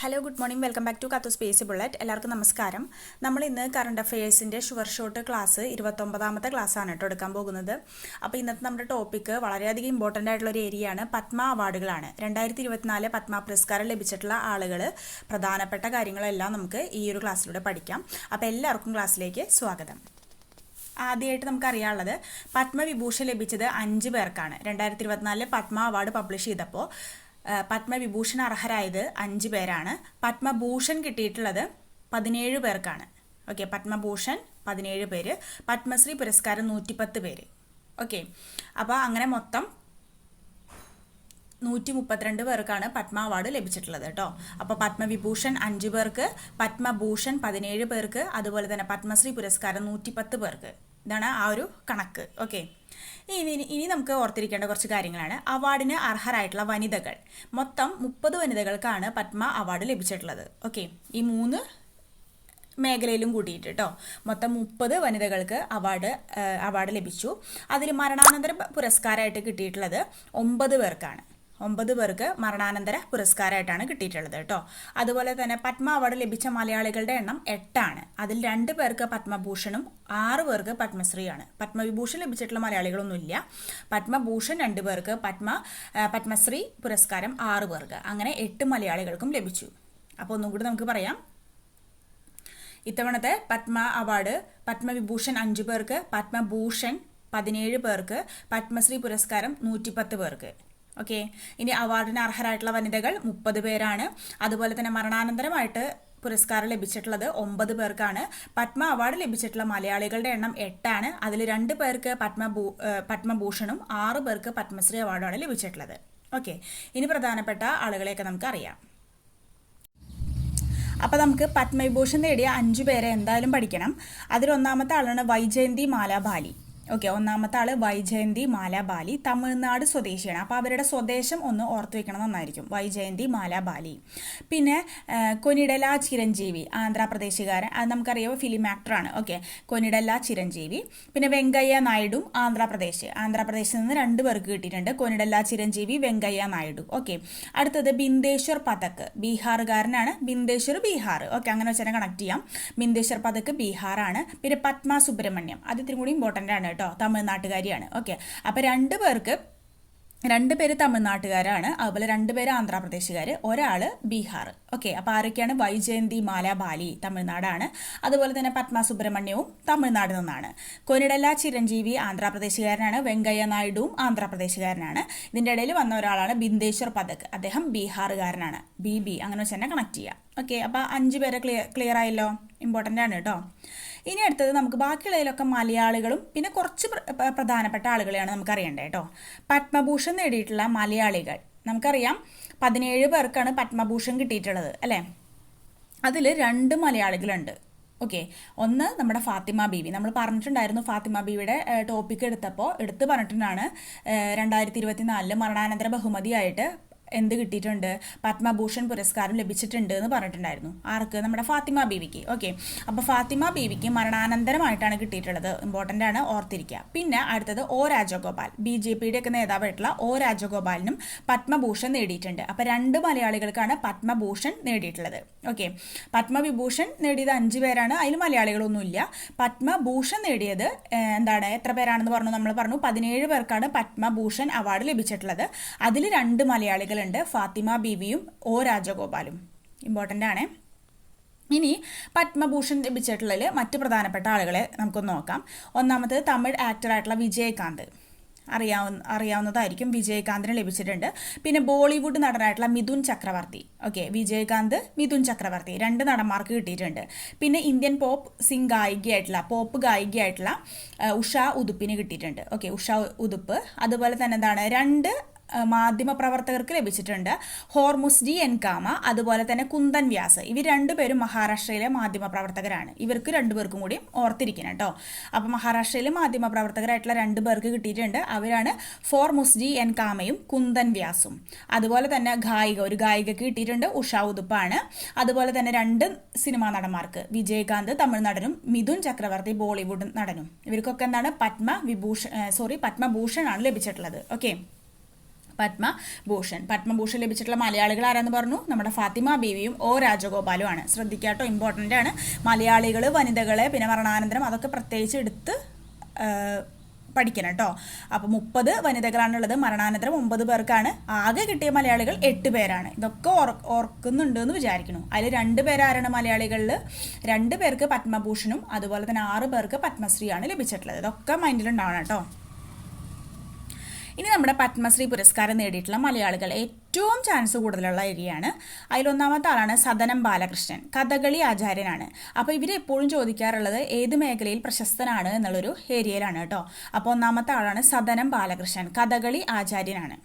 Hello good morning welcome back to കത്തു space bullet എല്ലാവർക്കും നമസ്കാരം. നമ്മൾ ഇന്ന് കറണ്ട് അഫയേഴ്സിന്റെ ഷുവർ ഷോട്ട് ക്ലാസ് ഇരുപത്തൊമ്പതാമത്തെ ക്ലാസ്സാണ് കേട്ടോ എടുക്കാൻ പോകുന്നത്. അപ്പോൾ ഇന്നത്തെ നമ്മുടെ ടോപ്പിക്ക് വളരെയധികം ഇമ്പോർട്ടന്റ് ആയിട്ടുള്ള ഒരു ഏരിയയാണ് പത്മ അവാർഡുകളാണ് രണ്ടായിരത്തി ഇരുപത്തിനാല് പത്മ പുരസ്കാരം ലഭിച്ചിട്ടുള്ള ആളുകൾ പ്രധാനപ്പെട്ട കാര്യങ്ങളെല്ലാം നമുക്ക് ഈ ഒരു ക്ലാസ്സിലൂടെ പഠിക്കാം. അപ്പോൾ എല്ലാവർക്കും ക്ലാസ്സിലേക്ക് സ്വാഗതം. ആദ്യമായിട്ട് നമുക്കറിയാനുള്ളത് പത്മവിഭൂഷ ലഭിച്ചത് അഞ്ച് പേർക്കാണ്. രണ്ടായിരത്തി ഇരുപത്തിനാലിൽ പത്മ അവാർഡ് പബ്ലിഷ് ചെയ്തപ്പോൾ പത്മവിഭൂഷൺ അർഹരായത് അഞ്ച് പേരാണ്. പത്മഭൂഷൺ കിട്ടിയിട്ടുള്ളത് പതിനേഴ് പേർക്കാണ്. ഓക്കെ പത്മഭൂഷൺ പതിനേഴ് പേര് പത്മശ്രീ പുരസ്കാരം നൂറ്റിപ്പത്ത് പേര്. ഓക്കെ അപ്പോൾ അങ്ങനെ മൊത്തം നൂറ്റി മുപ്പത്തിരണ്ട് പേർക്കാണ് പത്മ അവാർഡ് ലഭിച്ചിട്ടുള്ളത് കേട്ടോ. അപ്പോൾ പത്മവിഭൂഷൺ അഞ്ച് പേർക്ക് പത്മഭൂഷൺ പതിനേഴ് പേർക്ക് അതുപോലെ തന്നെ പത്മശ്രീ പുരസ്കാരം നൂറ്റിപ്പത്ത് പേർക്ക്. ഇതാണ് ആ ഒരു കണക്ക്. ഓക്കെ ഇനി ഇനി നമുക്ക് ഓർത്തിരിക്കേണ്ട കുറച്ച് കാര്യങ്ങളാണ്. അവാർഡിന് അർഹരായിട്ടുള്ള വനിതകൾ. മൊത്തം മുപ്പത് വനിതകൾക്കാണ് പത്മ അവാർഡ് ലഭിച്ചിട്ടുള്ളത്. ഓക്കെ ഈ മൂന്ന് മേഖലയിലും കൂട്ടിയിട്ട് കേട്ടോ മൊത്തം മുപ്പത് വനിതകൾക്ക് അവാർഡ് അവാർഡ് ലഭിച്ചു. അതിൽ മരണാനന്തര പുരസ്കാരമായിട്ട് കിട്ടിയിട്ടുള്ളത് ഒമ്പത് പേർക്കാണ്. ഒമ്പത് പേർക്ക് മരണാനന്തര പുരസ്കാരമായിട്ടാണ് കിട്ടിയിട്ടുള്ളത് കേട്ടോ. അതുപോലെ തന്നെ പത്മ അവാർഡ് ലഭിച്ച മലയാളികളുടെ എണ്ണം എട്ടാണ്. അതിൽ രണ്ട് പേർക്ക് പത്മഭൂഷണും ആറ് പേർക്ക് പത്മശ്രീയാണ്. പത്മവിഭൂഷൺ ലഭിച്ചിട്ടുള്ള മലയാളികളൊന്നുമില്ല. പത്മഭൂഷൺ രണ്ട് പേർക്ക് പത്മ പത്മശ്രീ പുരസ്കാരം ആറ് പേർക്ക്. അങ്ങനെ എട്ട് മലയാളികൾക്കും ലഭിച്ചു. അപ്പോൾ ഒന്നും കൂടി നമുക്ക് പറയാം. ഇത്തവണത്തെ പത്മ അവാർഡ് പത്മവിഭൂഷൺ അഞ്ച് പേർക്ക് പത്മഭൂഷൺ പതിനേഴ് പേർക്ക് പത്മശ്രീ പുരസ്കാരം നൂറ്റിപ്പത്ത് പേർക്ക്. ഓക്കെ ഇനി അവാർഡിന് അർഹരായിട്ടുള്ള വനിതകൾ മുപ്പത് പേരാണ്. അതുപോലെ തന്നെ മരണാനന്തരമായിട്ട് പുരസ്കാരം ലഭിച്ചിട്ടുള്ളത് ഒമ്പത് പേർക്കാണ്. പത്മ അവാർഡ് ലഭിച്ചിട്ടുള്ള മലയാളികളുടെ എണ്ണം എട്ടാണ്. അതിൽ രണ്ട് പേർക്ക് പത്മ പത്മഭൂഷണും ആറ് പേർക്ക് പത്മശ്രീ അവാർഡാണ് ലഭിച്ചിട്ടുള്ളത്. ഓക്കെ ഇനി പ്രധാനപ്പെട്ട ആളുകളെയൊക്കെ നമുക്ക് അറിയാം. അപ്പോൾ നമുക്ക് പത്മവിഭൂഷൺ നേടിയ അഞ്ചു പേരെ എന്തായാലും പഠിക്കണം. അതിലൊന്നാമത്തെ ആളാണ് വൈജയന്തി മാലാബാലി. ഓക്കെ ഒന്നാമത്തെ ആൾ വൈജയന്തി മാലാബാലി തമിഴ്നാട് സ്വദേശിയാണ്. അപ്പോൾ അവരുടെ സ്വദേശം ഒന്ന് ഓർത്തു വെക്കണം നന്നായിരിക്കും. വൈജയന്തി മാലാബാലി. പിന്നെ കൊനിഡല ചിരഞ്ജീവി ആന്ധ്രാപ്രദേശുകാരൻ. അത് നമുക്കറിയാം ഫിലിം ആക്ടറാണ് ഓക്കെ കൊനിഡല ചിരഞ്ജീവി. പിന്നെ വെങ്കയ്യ നായിഡു ആന്ധ്രാപ്രദേശ്. ആന്ധ്രാപ്രദേശിൽ നിന്ന് രണ്ട് പേർക്ക് കിട്ടിയിട്ടുണ്ട്. കൊനിഡല ചിരഞ്ജീവി വെങ്കയ്യ നായിഡു. ഓക്കെ അടുത്തത് ബിന്ദേശ്വർ പതക് ബീഹാറുകാരനാണ്. ബിന്ദേശ്വർ ബീഹാർ. ഓക്കെ അങ്ങനെ വെച്ചാൽ കണക്ട് ചെയ്യാം. ബിന്ദേശ്വർ പതക് ബീഹാറാണ്. പിന്നെ പത്മ സുബ്രഹ്മണ്യം. അത് ഇത്തിരി കൂടി ഇമ്പോർട്ടന്റ് ആണ് കേട്ടോ തമിഴ്നാട്ടുകാരിയാണ്. ഓക്കെ അപ്പോൾ രണ്ട് പേർക്ക് രണ്ട് പേര് തമിഴ്നാട്ടുകാരാണ് അതുപോലെ രണ്ട് പേര് ആന്ധ്രാപ്രദേശുകാർ ഒരാൾ ബീഹാർ ഓക്കെ അപ്പോൾ ആരൊക്കെയാണ്? വൈജയന്തി മാലാബാലി തമിഴ്നാടാണ്. അതുപോലെ തന്നെ പത്മ സുബ്രഹ്മണ്യവും തമിഴ്നാട് നിന്നാണ്. കൊനിഡല ചിരഞ്ജീവി ആന്ധ്രാപ്രദേശുകാരനാണ് വെങ്കയ്യ നായിഡുവും ആന്ധ്രാപ്രദേശുകാരനാണ്. ഇതിന്റെ ഇടയിൽ വന്ന ഒരാളാണ് ബിന്ദേശ്വർ പതക് അദ്ദേഹം ബീഹാറുകാരനാണ്. ബി ബി അങ്ങനെ വെച്ച് തന്നെ കണക്ട് ചെയ്യാം. ഓക്കെ അപ്പോൾ അഞ്ച് പേരെ ക്ലിയർ ക്ലിയർ ആയല്ലോ? ഇമ്പോർട്ടന്റ് ആണ് കേട്ടോ ഇനി അടുത്തത് നമുക്ക് ബാക്കിയുള്ളതിലൊക്കെ മലയാളികളും പിന്നെ കുറച്ച് പ്ര- പ്ര- പ്രധാനപ്പെട്ട ആളുകളെയാണ് നമുക്ക് അറിയേണ്ടത് കേട്ടോ പത്മഭൂഷൺ നേടിയിട്ടുള്ള മലയാളികൾ. നമുക്കറിയാം പതിനേഴ് പേർക്കാണ് പത്മഭൂഷൺ കിട്ടിയിട്ടുള്ളത് അല്ലേ? അതിൽ രണ്ട് മലയാളികളുണ്ട്. ഓക്കെ. ഒന്ന് നമ്മുടെ ഫാത്തിമ ബീവി. നമ്മൾ പറഞ്ഞിട്ടുണ്ടായിരുന്നു ഫാത്തിമ ബീവിയുടെ ടോപ്പിക് എടുത്തപ്പോൾ എടുത്ത് പറഞ്ഞിട്ടുണ്ടാണ് രണ്ടായിരത്തി ഇരുപത്തി നാലിൽ മരണാനന്തര ബഹുമതിയായിട്ട് എന്ത് കിട്ടിയിട്ടുണ്ട്? പത്മഭൂഷൺ പുരസ്കാരം ലഭിച്ചിട്ടുണ്ട് എന്ന് പറഞ്ഞിട്ടുണ്ടായിരുന്നു. ആർക്ക്? നമ്മുടെ ഫാത്തിമ ബീവിക്ക്. ഓക്കെ. അപ്പോൾ ഫാത്തിമ ബീവിക്ക് മരണാനന്തരമായിട്ടാണ് കിട്ടിയിട്ടുള്ളത്. ഇമ്പോർട്ടന്റ് ആണ്. ഓർത്തിരിക്കുക പിന്നെ അടുത്തത് ഒ രാജഗോപാൽ. ബി ജെ പിയുടെ ഒക്കെ നേതാവായിട്ടുള്ള ഒ രാജഗോപാലിനും പത്മഭൂഷൺ നേടിയിട്ടുണ്ട്. അപ്പോൾ രണ്ട് മലയാളികൾക്കാണ് പത്മഭൂഷൺ നേടിയിട്ടുള്ളത്. ഓക്കെ. പത്മവിഭൂഷൺ നേടിയത് അഞ്ച് പേരാണ്. അതിൽ മലയാളികളൊന്നുമില്ല. പത്മഭൂഷൺ നേടിയത് എന്താണ്? എത്ര പേരാണെന്ന് പറഞ്ഞു? നമ്മൾ പറഞ്ഞു പതിനേഴ് പേർക്കാണ് പത്മഭൂഷൺ അവാർഡ് ലഭിച്ചിട്ടുള്ളത്. അതിൽ രണ്ട് മലയാളികളുണ്ട് ഫാത്തിമ ബീവിയും ഒ രാജഗോപാലും. ഇമ്പോർട്ടന്റ് ആണ്. ഇനി പത്മഭൂഷൺ ലഭിച്ചിട്ടുള്ളതിൽ മറ്റ് പ്രധാനപ്പെട്ട ആളുകളെ നമുക്കൊന്ന് നോക്കാം. ഒന്നാമത് തമിഴ് ആക്ടറായിട്ടുള്ള വിജയകാന്ത്. അറിയാവുന്ന അറിയാവുന്നതായിരിക്കും. വിജയകാന്തിന് ലഭിച്ചിട്ടുണ്ട്. പിന്നെ ബോളിവുഡ് നടനായിട്ടുള്ള മിഥുൻ ചക്രവർത്തി. ഓക്കെ വിജയകാന്ത് മിഥുൻ ചക്രവർത്തി. രണ്ട് നടന്മാർക്ക് കിട്ടിയിട്ടുണ്ട്. പിന്നെ ഇന്ത്യൻ പോപ്പ് സിംഗ് ഗായികയായിട്ടുള്ള പോപ്പ് ഗായികയായിട്ടുള്ള ഉഷ ഉതുപ്പിന് കിട്ടിയിട്ടുണ്ട്. ഓക്കെ ഉഷ ഉതുപ്പ്. അതുപോലെ തന്നെ എന്താണ്? രണ്ട് മാധ്യമ പ്രവർത്തകർക്ക് ലഭിച്ചിട്ടുണ്ട്. ഹോർമുസ് ഡി എൻ കാമ അതുപോലെ തന്നെ കുന്ദൻ വ്യാസ് ഇവർ രണ്ടുപേരും മഹാരാഷ്ട്രയിലെ മാധ്യമ പ്രവർത്തകരാണ്. ഇവർക്ക് രണ്ടുപേർക്കും കൂടി ഓർത്തിരിക്കണം കേട്ടോ. അപ്പോൾ മഹാരാഷ്ട്രയിലെ മാധ്യമ പ്രവർത്തകരായിട്ടുള്ള രണ്ട് പേർക്ക് കിട്ടിയിട്ടുണ്ട്. അവരാണ് ഫോർ എൻ കാമയും കുന്ദൻ വ്യാസും. അതുപോലെ തന്നെ ഗായിക ഒരു ഗായികക്ക് കിട്ടിയിട്ടുണ്ട് ഉഷ ഉതുപ്പാണ്. അതുപോലെ തന്നെ രണ്ട് സിനിമാ നടന്മാർക്ക് വിജയകാന്ത് തമിഴ്നാടനും മിഥുൻ ചക്രവർത്തി ബോളിവുഡ് നടനും. ഇവർക്കൊക്കെ എന്താണ്? പത്മ വിഭൂഷ സോറി പത്മഭൂഷൺ ആണ് ലഭിച്ചിട്ടുള്ളത്. ഓക്കെ പത്മഭൂഷൺ. പത്മഭൂഷൺ ലഭിച്ചിട്ടുള്ള മലയാളികൾ ആരാന്ന് പറഞ്ഞു. നമ്മുടെ ഫാത്തിമ ബീവിയും ഒ രാജഗോപാലും ആണ് ശ്രദ്ധിക്കാട്ടോ ഇമ്പോർട്ടന്റ് ആണ്. മലയാളികൾ വനിതകളെ പിന്നെ മരണാനന്തരം അതൊക്കെ പ്രത്യേകിച്ച് എടുത്ത് പഠിക്കണം കേട്ടോ അപ്പോൾ മുപ്പത് വനിതകളാണുള്ളത്. മരണാനന്തരം ഒമ്പത് പേർക്കാണ്. ആകെ കിട്ടിയ മലയാളികൾ എട്ട് പേരാണ്. ഇതൊക്കെ ഓർ ഓർക്കുന്നുണ്ട് എന്ന് വിചാരിക്കുന്നു. അതിൽ രണ്ട് പേരാരാണ് മലയാളികളിൽ രണ്ട് പേർക്ക് പത്മഭൂഷണും അതുപോലെ തന്നെ ആറ് പേർക്ക് പത്മശ്രീയാണ് ലഭിച്ചിട്ടുള്ളത്. ഇതൊക്കെ മൈൻഡിലുണ്ടാവണം കേട്ടോ ഇനി നമ്മുടെ പത്മശ്രീ പുരസ്കാരം നേടിയിട്ടുള്ള മലയാളികൾ ഏറ്റവും ചാൻസ് കൂടുതലുള്ള ഏരിയയാണ്. അതിലൊന്നാമത്തെ ആളാണ് സദനം ബാലകൃഷ്ണൻ കഥകളി ആചാര്യനാണ്. അപ്പോൾ ഇവർ എപ്പോഴും ചോദിക്കാറുള്ളത് ഏത് മേഖലയിൽ പ്രശസ്തനാണ് എന്നുള്ളൊരു ഏരിയയിലാണ് കേട്ടോ. അപ്പോൾ ഒന്നാമത്തെ ആളാണ് സദനം ബാലകൃഷ്ണൻ കഥകളി ആചാര്യനാണ്.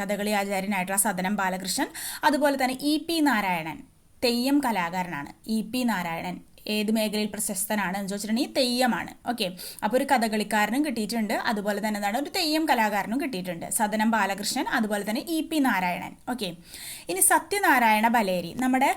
കഥകളി ആചാര്യനായിട്ടുള്ള സദനം ബാലകൃഷ്ണൻ. അതുപോലെ തന്നെ ഇ പി നാരായണൻ തെയ്യം കലാകാരനാണ്. ഇ പി നാരായണൻ ഏത് മേഖലയിൽ പ്രശസ്തനാണ് എന്ന് ചോദിച്ചിട്ടുണ്ടെങ്കിൽ തെയ്യമാണ്. ഓക്കെ അപ്പോൾ ഒരു കഥകളിക്കാരനും കിട്ടിയിട്ടുണ്ട്. അതുപോലെ തന്നെ എന്താണ്? ഒരു തെയ്യം കലാകാരനും കിട്ടിയിട്ടുണ്ട്. സദനം ബാലകൃഷ്ണൻ അതുപോലെ തന്നെ ഇ പി നാരായണൻ. ഓക്കെ ഇനി സത്യനാരായണ ബലേരി. നമ്മുടെ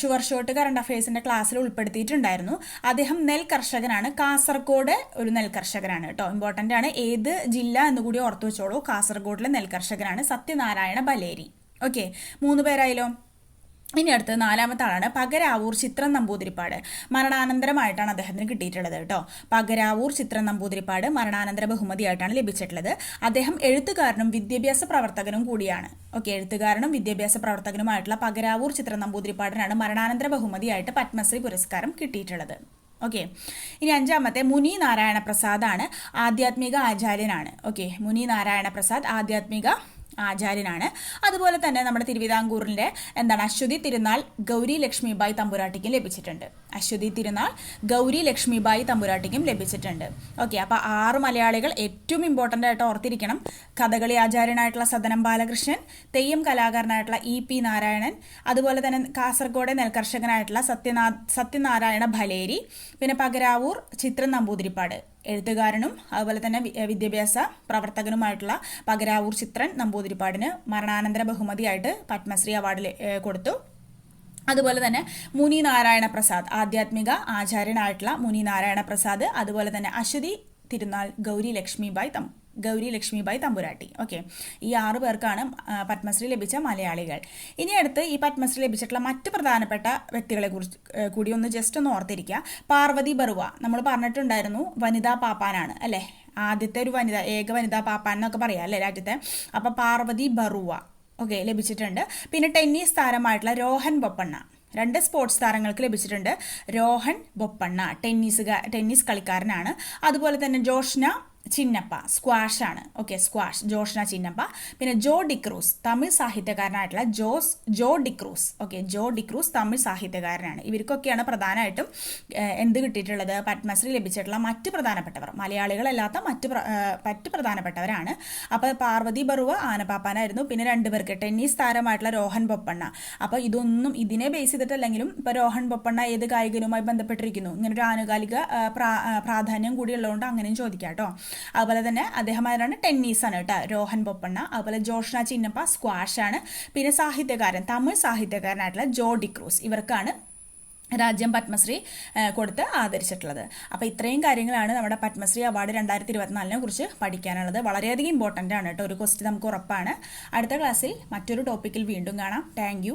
ഷുവർ ഷോട്ട് കറണ്ട് അഫയേഴ്സിന്റെ ക്ലാസ്സിൽ ഉൾപ്പെടുത്തിയിട്ടുണ്ടായിരുന്നു. അദ്ദേഹം നെൽ കർഷകനാണ്. കാസർഗോഡ് ഒരു നെൽ കർഷകനാണ് കേട്ടോ. ഇമ്പോർട്ടന്റ് ആണ്. ഏത് ജില്ല എന്നുകൂടി ഓർത്തു വെച്ചോളൂ. കാസർഗോഡിലെ നെൽ കർഷകനാണ് സത്യനാരായണ ബലേരി. ഓക്കെ മൂന്ന് പേരായാലോ ഇനി അടുത്തത് നാലാമത്തെ ആളാണ് പകരാവൂർ ചിത്രം നമ്പൂതിരിപ്പാട്. മരണാനന്തരമായിട്ടാണ് അദ്ദേഹത്തിന് കിട്ടിയിട്ടുള്ളത് കേട്ടോ. പകരാവൂർ ചിത്രം നമ്പൂതിരിപ്പാട് മരണാനന്തര ബഹുമതിയായിട്ടാണ് ലഭിച്ചിട്ടുള്ളത്. അദ്ദേഹം എഴുത്തുകാരനും വിദ്യാഭ്യാസ പ്രവർത്തകനും കൂടിയാണ്. ഓക്കെ എഴുത്തുകാരനും വിദ്യാഭ്യാസ പ്രവർത്തകനുമായിട്ടുള്ള പകരാവൂർ ചിത്രം നമ്പൂതിരിപ്പാടിനാണ് മരണാനന്തര ബഹുമതിയായിട്ട് പത്മശ്രീ പുരസ്കാരം കിട്ടിയിട്ടുള്ളത്. ഓക്കെ ഇനി അഞ്ചാമത്തെ മുനി നാരായണ പ്രസാദാണ് ആധ്യാത്മിക ആചാര്യനാണ്. ഓക്കെ മുനി നാരായണ പ്രസാദ് ആധ്യാത്മിക ആചാര്യനാണ്. അതുപോലെ തന്നെ നമ്മുടെ തിരുവിതാംകൂറിന്റെ എന്താണ് അശ്വതി തിരുനാൾ ഗൗരി ലക്ഷ്മിബായി തമ്പുരാട്ടിക്കും ലഭിച്ചിട്ടുണ്ട്. അശ്വതി തിരുനാൾ ഗൗരി ലക്ഷ്മിബായി തമ്പുരാട്ടിക്കും ലഭിച്ചിട്ടുണ്ട്. ഓക്കെ അപ്പോൾ ആറ് മലയാളികൾ ഏറ്റവും ഇമ്പോർട്ടന്റ് ആയിട്ട് ഓർത്തിരിക്കണം. കഥകളി ആചാര്യനായിട്ടുള്ള സദനം ബാലകൃഷ്ണൻ തെയ്യം കലാകാരനായിട്ടുള്ള ഇ പി നാരായണൻ അതുപോലെ തന്നെ കാസർഗോഡ് നെൽകർഷകനായിട്ടുള്ള സത്യനാ സത്യനാരായണ ഭലേരി പിന്നെ പകരാവൂർ ചിത്രം നമ്പൂതിരിപ്പാട്. എഴുത്തുകാരനും അതുപോലെ തന്നെ വിദ്യാഭ്യാസ പ്രവർത്തകനുമായിട്ടുള്ള പകരാവൂർ ചിത്രൻ നമ്പൂതിരിപ്പാടിന് മരണാനന്തര ബഹുമതിയായിട്ട് പത്മശ്രീ അവാർഡ് കൊടുത്തു. അതുപോലെ തന്നെ മുനി നാരായണ പ്രസാദ് ആധ്യാത്മിക ആചാര്യനായിട്ടുള്ള മുനി നാരായണ പ്രസാദ് അതുപോലെ തന്നെ അശ്വതി തിരുനാൾ ഗൗരി ലക്ഷ്മിബായ് തം ഗൗരി ലക്ഷ്മിബായ് തമ്പുരാട്ടി. ഓക്കെ ഈ ആറ് പേർക്കാണ് പത്മശ്രീ ലഭിച്ച മലയാളികൾ. ഇനി അടുത്ത് ഈ പത്മശ്രീ ലഭിച്ചിട്ടുള്ള മറ്റ് പ്രധാനപ്പെട്ട വ്യക്തികളെ കുറിച്ച് കൂടി ഒന്ന് ജസ്റ്റ് ഒന്ന് ഓർത്തിരിക്കുക പാർവതി ബറുവ. നമ്മൾ പറഞ്ഞിട്ടുണ്ടായിരുന്നു വനിതാ പാപ്പാനാണ് അല്ലേ? ആദ്യത്തെ ഒരു വനിത ഏക വനിതാ പാപ്പാൻ എന്നൊക്കെ പറയാം അല്ലേ രാജ്യത്തെ? അപ്പോൾ പാർവതി ബറുവ ഓക്കെ ലഭിച്ചിട്ടുണ്ട്. പിന്നെ ടെന്നീസ് താരമായിട്ടുള്ള രോഹൻ ബൊപ്പണ്ണ. രണ്ട് സ്പോർട്സ് താരങ്ങൾക്ക് ലഭിച്ചിട്ടുണ്ട്. രോഹൻ ബൊപ്പണ്ണ ടെന്നീസ് ടെന്നീസ് കളിക്കാരനാണ്. അതുപോലെ തന്നെ ജോഷ്ന ചിന്നപ്പ സ്ക്വാഷ് ആണ്. Okay squash Joshna Chinappa. പിന്നെ ജോ ഡിക്രൂസ് തമിഴ് സാഹിത്യകാരനായിട്ടുള്ള ജോസ് ജോ ഡിക്രൂസ് ഓക്കെ ജോ ഡിക്രൂസ് തമിഴ് സാഹിത്യകാരനാണ്. ഇവർക്കൊക്കെയാണ് പ്രധാനമായിട്ടും എന്ത് കിട്ടിയിട്ടുള്ളത്? പത്മശ്രീ ലഭിച്ചിട്ടുള്ള മറ്റ് പ്രധാനപ്പെട്ടവർ. മലയാളികളല്ലാത്ത മറ്റ് മറ്റ് പ്രധാനപ്പെട്ടവരാണ്. അപ്പോൾ പാർവതി ബറുവ ആനപ്പാപ്പാനായിരുന്നു. പിന്നെ രണ്ടുപേർക്ക് ടെന്നീസ് താരമായിട്ടുള്ള രോഹൻ ബൊപ്പണ്ണ. അപ്പോൾ ഇതൊന്നും ഇതിനെ ബേസ് ചെയ്തിട്ടല്ലെങ്കിലും ഇപ്പോൾ രോഹൻ ബൊപ്പണ്ണ ഏത് കായികനുമായി ബന്ധപ്പെട്ടിരിക്കുന്നു? ഇങ്ങനൊരു ആനുകാലിക പ്രാ- പ്രാധാന്യം കൂടി ഉള്ളതുകൊണ്ട് അങ്ങനെയും ചോദിക്കാം കേട്ടോ. അതുപോലെ തന്നെ അദ്ദേഹം ആരാണ് ടെന്നീസാണ് കേട്ടോ രോഹൻ ബൊപ്പണ്ണ. അതുപോലെ ജോഷ്ന ചിന്നപ്പ സ്ക്വാഷ് ആണ്. പിന്നെ സാഹിത്യകാരൻ തമിഴ് സാഹിത്യകാരനായിട്ടുള്ള ജോ ഡിക്രൂസ് ഇവർക്കാണ് രാജ്യം പത്മശ്രീ കൊടുത്ത് ആദരിച്ചിട്ടുള്ളത്. അപ്പോൾ ഇത്രയും കാര്യങ്ങളാണ് നമ്മുടെ പത്മശ്രീ അവാർഡ് രണ്ടായിരത്തി ഇരുപത്തിനാലിനെ കുറിച്ച് പഠിക്കാനുള്ളത്. വളരെയധികം ഇമ്പോർട്ടന്റ് ആണ് കേട്ടോ ഒരു ക്വസ്റ്റ്യൻ നമുക്ക് ഉറപ്പാണ്. അടുത്ത ക്ലാസ്സിൽ മറ്റൊരു ടോപ്പിക്കിൽ വീണ്ടും കാണാം. താങ്ക്